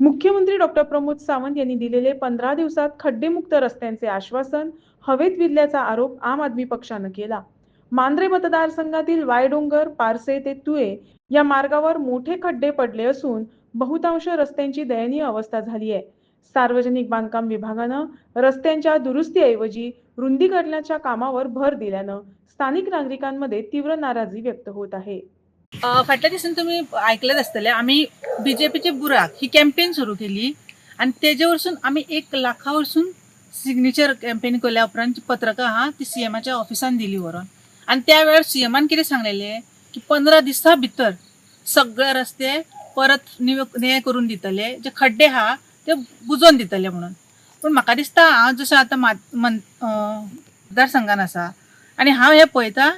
मुख्यमंत्री डॉक्टर प्रमोद सावंत यांनी दिलेले पंधरा दिवसात खड्डेमुक्त रस्त्यांचे आश्वासन हवेत विधल्याचा आरोप आम आदमी पक्षानं केला. मांद्रे मतदारसंघातील वायडोंगर पारसे ते तुळे या मार्गावर मोठे खड्डे पडले असून बहुतांश रस्त्यांची दयनीय अवस्था झाली आहे. सार्वजनिक बांधकाम विभागानं रस्त्यांच्या दुरुस्तीऐवजी रुंदीकरणाच्या कामावर भर दिल्यानं स्थानिक नागरिकांमध्ये तीव्र नाराजी व्यक्त होत आहे. फाटल्या दिसांनी तुम्ही ऐकलंच आसतले आम्ही बीजेपीचे बुराक ही कॅम्पेन सुरू केली आणि तेजे वरसून आम्ही एक लाखा वरसून सिग्नेचर कॅम्पेन केल्या उपरांत पत्रकां आहा ती सीएमाच्या ऑफिसान दिली व्हरोन आणि त्या वेळार सीएमान कितें सांगलेले की पंदरा दिसां भितर सगळे रस्ते परत निव ने करून दितले जे खड्डे आहा ते बुजोवन दितले म्हणून. पूण म्हाका दिसता हांव जशें आतां मात मतदारसंघान आसा आनी हांव हें पळयतां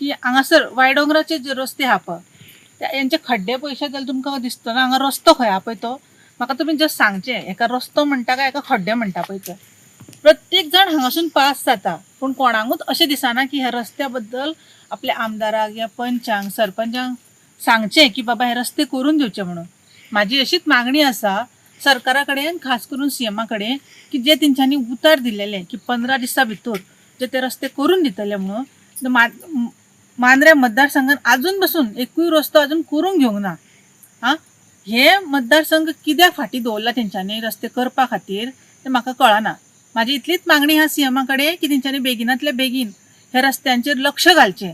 की हांगासर वायडोंगराचे जे रस्ते हा पळय यांचे खड्डे पयशे जाल्यार तुमकां दिसतो ना? हांगा रस्तो खंय हा पळय तो. म्हाका तुमी जस्ट सांगचें एका रस्तो म्हणटा काय एका खड्डे म्हणटा पळय तर प्रत्येक जाण हांगासून पास जाता. पूण कोणाकूच अशें दिसना की ह्या रस्त्या बद्दल आपल्या आमदाराक या पंचांक सरपंचांक सांगचें की बाबा हे रस्ते करून दिवचे म्हणून. म्हाजी अशीच मागणी आसा सरकारा कडेन खास करून सीएमा कडेन की जे तेंच्यांनी उतार दिलेले की पंदरा दिसां भितर जे ते रस्ते करून दितले म्हणून मा- मांद्रे मतदारसंघात अजून पासून एकूय रस्तो अजून करूंक घेवंक ना. हा? हे मतदारसंघ कित्याक फाटी दवरला तेंच्यांनी रस्ते करपा खातीर? तें म्हाका कळना. म्हाजी इतलीच मागणी आहा सीएमा कडेन की तेंच्यांनी बेगिनातल्या बेगीन ह्या रस्त्यांचेर लक्ष घालचें.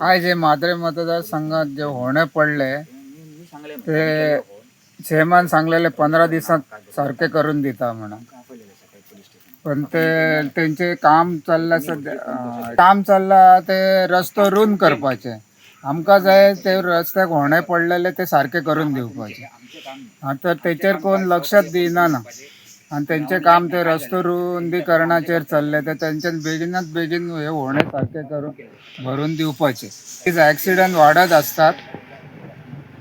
आज हे माद्रे मतदारसंघात जे होणे पडले ते सेमान सांगलेले पंधरा दिसात सारखे करून दिता म्हणून पण ते त्यांचे काम चाललं सध्या काम चाललं ते रस्तो रुंद करपाचे. आमकां जाय ते रस्त्याक होणे पडलेले ते सारखे करून दिवपाचे आता तेचेर कोण लक्षात दिना ना. आणि त्यांचे काम ते रस्तो रुंदीकरणाचेर चालले ते त्यांचे बेगीनच बेगीन हे होणे सारखे करून भरून दिवपाचे. ऍक्सिडेंट वाढत असतात.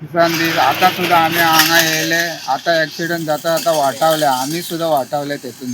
दिसान दीस आता सुद्धा आम्ही हांगा येयले आता ऍक्सिडेंट जाता आता वाटावले आम्ही सुद्धा वाटावले तेतून